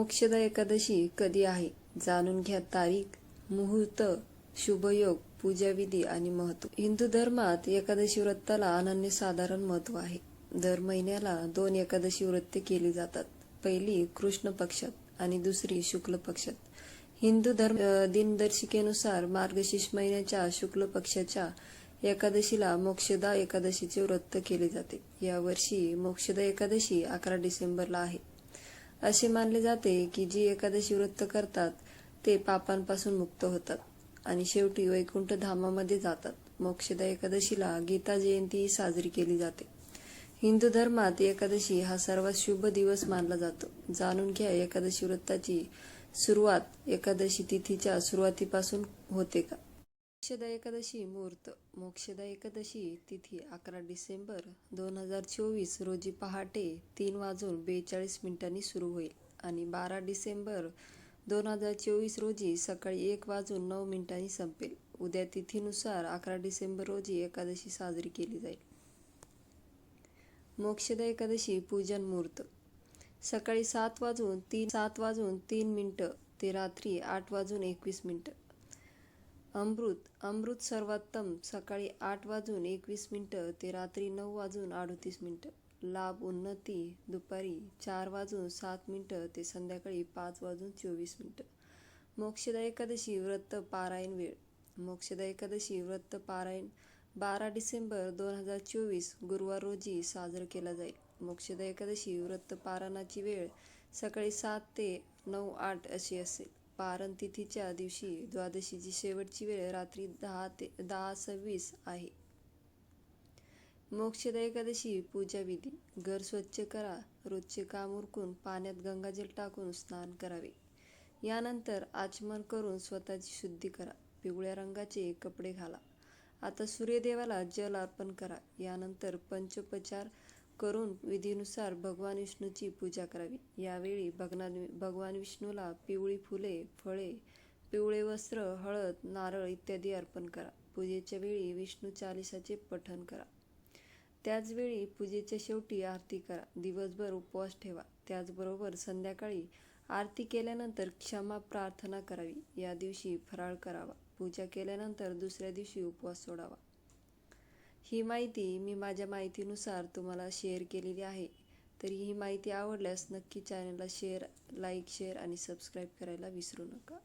मोक्षदा एकादशी कधी आहे? जाणून घ्या तारीख मुहूर्त शुभयोग पूजाविधी आणि महत्त्व. हिंदू धर्मात एकादशी व्रताला अनन्यसाधारण महत्त्व आहे. दर महिन्याला दोन एकादशी व्रते केली जातात. पहिली कृष्ण पक्षात आणि दुसरी शुक्ल पक्षात. हिंदू धर्म दिनदर्शिकेनुसार मार्गशीर्ष महिन्याच्या शुक्ल पक्षाच्या एकादशीला मोक्षदा एकादशीचे व्रत केले जाते. यावर्षी मोक्षदा एकादशी अकरा डिसेंबरला आहे. असे मानले जाते की जी एकादशी व्रत करतात ते पापांपासून मुक्त होतात आणि शेवटी वैकुंठ धामामध्ये जातात. मोक्षदा एकादशीला गीता जयंती साजरी केली जाते. हिंदू धर्मात एकादशी हा सर्वात शुभ दिवस मानला जातो. जाणून घ्या एकादशी व्रताची सुरुवात एकादशी तिथीच्या सुरुवातीपासून होते का? मोक्षदा एकादशी मुहूर्त मोक्षदा एकादशी तिथी अकरा डिसेंबर दोन हजार चोवीस रोजी पहाटे तीन वाजून बेचाळीस मिनिटांनी सुरू होईल आणि बारा डिसेंबर दोन हजार चोवीस रोजी सकाळी एक वाजून नऊ मिनिटांनी संपेल. उद्या तिथीनुसार अकरा डिसेंबर रोजी एकादशी साजरी केली जाईल. मोक्षदा एकादशी पूजन मुहूर्त. सकाळी सात वाजून तीन सात वाजून तीन मिनटं ते रात्री आठ वाजून एकवीस मिनटं. अमृत अमृत सर्वोत्तम सकाळी आठ वाजून एकवीस मिनटं ते रात्री नऊ वाजून अडतीस मिनटं. लाभ उन्नती दुपारी चार वाजून सात मिनटं ते संध्याकाळी पाच वाजून चोवीस मिनटं. मोक्षदा एकादशी व्रत पारायण वेळ. मोक्षदा एकादशी व्रत पारायण. बारा डिसेंबर दोन हजार चोवीस गुरुवार रोजी साजरं केला जाईल. मोक्षदा एकादशी व्रत पारायणाची वेळ सकाळी सात ते नऊ आठ अशी असेल. पारण तिथीच्या दिवशी द्वादशीची शेवटची वेळ रात्री दहा ते दहा सव्वीस आहे. मोक्षदा एकादशी पूजा विधी. घर स्वच्छ करा. रोजचे काम उरकून पाण्यात गंगाजल टाकून स्नान करावे. यानंतर आचमन करून स्वतःची शुद्धी करा. पिवळ्या रंगाचे कपडे घाला. आता सूर्यदेवाला जल अर्पण करा. यानंतर पंचोपचार करून विधीनुसार भगवान विष्णूची पूजा करावी. यावेळी भगना भगवान विष्णूला पिवळी फुले फळे पिवळे वस्त्र हळद नारळ इत्यादी अर्पण करा. पूजेच्या वेळी विष्णू चालिसाचे पठण करा. त्याचवेळी पूजेच्या शेवटी आरती करा. दिवसभर उपवास ठेवा. त्याचबरोबर संध्याकाळी आरती केल्यानंतर क्षमा प्रार्थना करावी. या दिवशी फराळ करावा. पूजा केल्यानंतर दुसऱ्या दिवशी उपवास सोडावा. ही माहिती मी माझ्या माहितीनुसार तुम्हाला शेअर केलेली आहे. तरी ही माहिती आवडल्यास नक्की चॅनलला शेअर लाईक शेअर आणि सबस्क्राईब करायला विसरू नका.